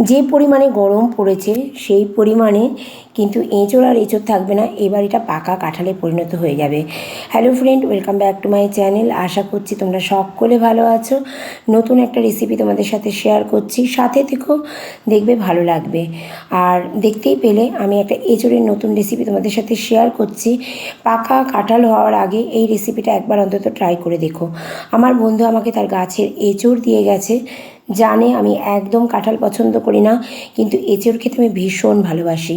যে পরিমাণে গরম পড়েছে, সেই পরিমাণে কিন্তু এঁচোড় আর এঁচোড় থাকবে না। এবার এটা পাকা কাঁঠালে পরিণত হয়ে যাবে। Hello friend welcome back to my channel আশা করছি তোমরা সকলে ভালো আছো। নতুন একটা রেসিপি তোমাদের সাথে শেয়ার করছি। সাথে থেকেও দেখবে ভালো লাগবে। আর দেখতেই পেলে আমি একটা এঁচোড়ের নতুন রেসিপি তোমাদের সাথে শেয়ার করছি। পাকা কাঁঠাল হওয়ার আগে এই রেসিপিটা একবার অন্তত ট্রাই করে দেখো। আমার বন্ধু আমাকে তার গাছের এঁচোড় দিয়ে গেছে। জানে আমি একদম কাঁঠাল পছন্দ করি না, কিন্তু এঁচোড় খেতে আমি ভীষণ ভালোবাসি।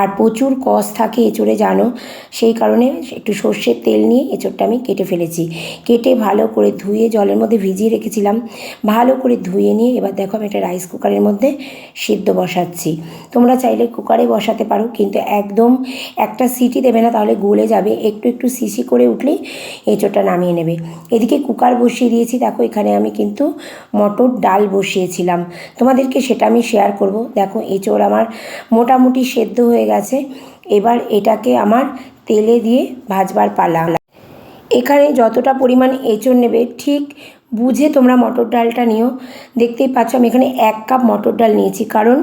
আর প্রচুর কষ থাকে এঁচোড়ে, জানো? সেই কারণে একটু সর্ষের তেল নিয়ে এঁচোড়টা আমি কেটে ফেলেছি। কেটে ভালো করে ধুয়ে জলের মধ্যে ভিজিয়ে রেখেছিলাম। ভালো করে ধুয়ে নিয়ে এবার দেখো আমি একটা রাইস কুকারের মধ্যে সিদ্ধ বসাচ্ছি। তোমরা চাইলে কুকারে বসাতে পারো, কিন্তু একদম একটা সিটি দেবে না, তাহলে গলে যাবে। একটু একটু সিসি করে উঠলেই এঁচোড়টা নামিয়ে নেবে। এদিকে কুকার বসিয়ে দিয়েছি। দেখো এখানে আমি কিন্তু মটর, ডাল বসিয়েছিলাম। তোমাদেরকে সেটা আমি শেয়ার করব। দেখো, এঁচোড় আমার মোটামুটি সেদ্ধ হয়ে গেছে। এবার এটাকে আমার তেলে দিয়ে ভাজবার পালা। এখানে যতটা পরিমাণ এঁচোড় নেবে, ঠিক বুঝে তোমরা মটর ডালটা নিও। দেখতেই পাচ্ছ আমি এখানে এক কাপ মটর ডাল নিয়েছি। কারণ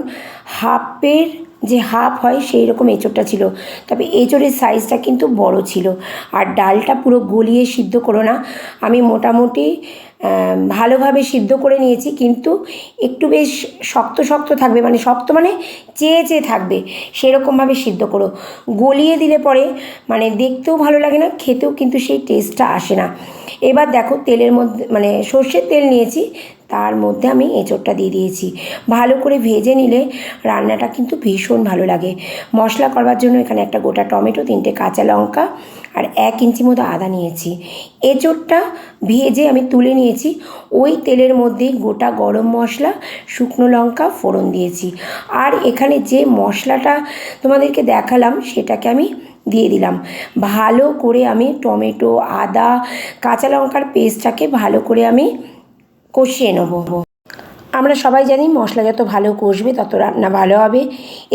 হাফের যে হাফ হয় সেই রকম এঁচোড়টা ছিল। তবে এঁচোড়ের সাইজটা কিন্তু বড় ছিল। আর ডালটা পুরো গলিয়ে সিদ্ধ করো না। আমি মোটামুটি ভালোভাবে সিদ্ধ করে নিয়েছি। কিন্তু একটু বেশ শক্ত শক্ত থাকবে। মানে শক্ত মানে চেয়ে চেয়ে থাকবে। সেরকমভাবে সিদ্ধ করো। গলিয়ে দিলে পরে মানে দেখতেও ভালো লাগে না, খেতেও কিন্তু সেই টেস্টটা আসে না। এবার দেখো তেলের মধ্যে মানে সর্ষের তেল নিয়েছি। তার মধ্যে আমি এঁচোড়টা দিয়ে দিয়েছি। ভালো করে ভেজে নিলে রান্নাটা কিন্তু ভীষণ ভালো লাগে। মশলা করবার জন্য এখানে একটা গোটা টমেটো, তিনটে কাঁচা লঙ্কা আর এক ইঞ্চি মতো আদা নিয়েছি। এঁচোড়টা ভেজে আমি তুলে নিয়েছি। ওই তেলের মধ্যেই গোটা গরম মশলা, শুকনো লঙ্কা, ফোড়ন দিয়েছি। আর এখানে যে মশলাটা তোমাদেরকে দেখালাম সেটাকে আমি দিয়ে দিলাম। ভালো করে আমি টমেটো, আদা, কাঁচা লঙ্কার পেস্টটাকে ভালো করে আমি কষিয়ে নেব। আমরা সবাই জানি মশলা যত ভালো কষবে তত রান্না ভালো হবে।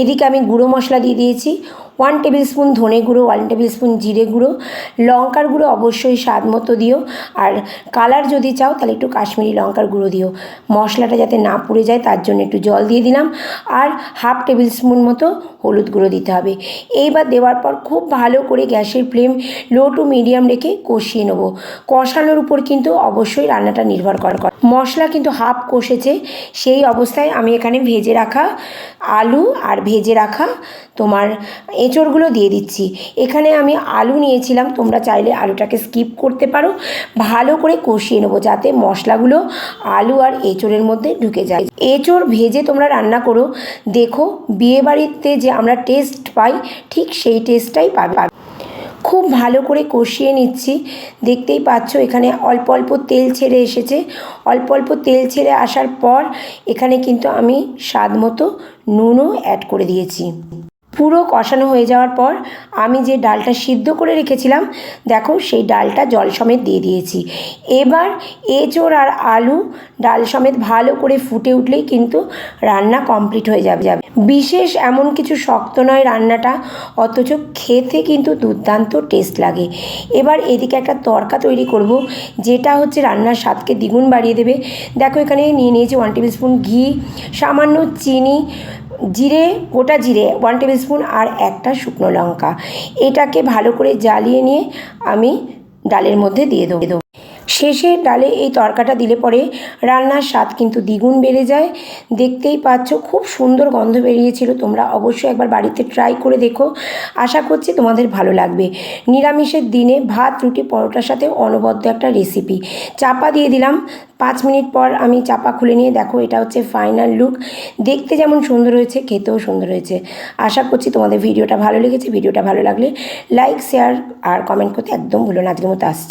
এদিকে আমি গুঁড়ো মশলা দিয়ে দিয়েছি। ওয়ান টেবিল স্পুন ধনে গুঁড়ো ওয়ান টেবিল স্পুন জিরে গুঁড়ো, লঙ্কার গুঁড়ো অবশ্যই স্বাদ মতো দিও। আর কালার যদি চাও তাহলে একটু কাশ্মীরি লঙ্কার গুঁড়ো দিও। মশলাটা যাতে না পুড়ে যায় তার জন্য একটু জল দিয়ে দিলাম। আর হাফ টেবিল স্পুন মতো হলুদ গুঁড়ো দিতে হবে। এইবার দেওয়ার পর খুব ভালো করে গ্যাসের ফ্লেম লো টু মিডিয়াম রেখে কষিয়ে নেব। কষানোর উপর কিন্তু অবশ্যই রান্নাটা নির্ভর করে মশলা কিন্তু হাফ কষেছে। সেই অবস্থায় আমি এখানে ভেজে রাখা আলু আর ভেজে রাখা তোমার এঁচড়গুলো দিয়ে দিচ্ছি। এখানে আমি আলু নিয়েছিলাম, তোমরা চাইলে আলুটাকে স্কিপ করতে পারো। ভালো করে কষিয়ে নেব যাতে মশলাগুলো আলু আর এঁচড়ের মধ্যে ঢুকে যায়। এঁচড় ভেজে তোমরা রান্না করো। দেখো, বিয়েবাড়িতে যে আমরা টেস্ট পাই, ঠিক সেই টেস্টটাই পাবে। খুব ভালো করে কষিয়ে নিচ্ছি। দেখতেই পাচ্ছ, এখানে অল্প অল্প তেল ছেড়ে এসেছে। অল্প অল্প তেল ছেড়ে আসার পর, এখানে কিন্তু আমি স্বাদ মতো নুনও অ্যাড করে দিয়েছি। পুরো কষানো হয়ে যাওয়ার পর আমি যে ডালটা সিদ্ধ করে রেখেছিলাম, দেখো সেই ডালটা জল সমেত দিয়ে দিয়েছি। এবার এঁচোড় আর আলু ডাল সমেত ভালো করে ফুটে উঠলেই কিন্তু রান্না কমপ্লিট হয়ে যাবে যাবে। বিশেষ এমন কিছু শক্ত নয় রান্নাটা, অথচ খেতে কিন্তু দুর্দান্ত টেস্ট লাগে। এবার এদিকে একটা তরকা তৈরি করব, যেটা হচ্ছে রান্নার স্বাদকে দ্বিগুণ বাড়িয়ে দেবে। দেখো এখানে নিয়ে নিয়েছি ওয়ান টেবিল স্পুন ঘি, সামান্য চিনি জিরে, গোটা জিরে ওয়ান টেবিল স্পুন আর একটা শুকনো লঙ্কা। এটাকে ভালো করে জ্বালিয়ে নিয়ে আমি ডালের মধ্যে দিয়ে দেবো। শেষে ডালে এই তরকাটা দিলে পরে রান্নার স্বাদ কিন্তু দ্বিগুণ বেড়ে যায়। দেখতেই পাচ্ছ, খুব সুন্দর গন্ধ বেরিয়েছিল। তোমরা অবশ্যই একবার বাড়িতে ট্রাই করে দেখো। আশা করছি তোমাদের ভালো লাগবে। নিরামিষের দিনে ভাত, রুটি, পরোটার সাথে অনবদ্য একটা রেসিপি চাপা দিয়ে দিলাম। পাঁচ মিনিট পর আমি চাপা খুলে নিয়ে দেখো, এটা হচ্ছে ফাইনাল লুক দেখতে যেমন সুন্দর হয়েছে, খেতেও সুন্দর হয়েছে। আশা করছি তোমাদের ভিডিওটা ভালো লেগেছে। ভিডিওটা ভালো লাগলে লাইক শেয়ার আর কমেন্ট করতে একদম ভুলো না। আজকের মতো আসছে।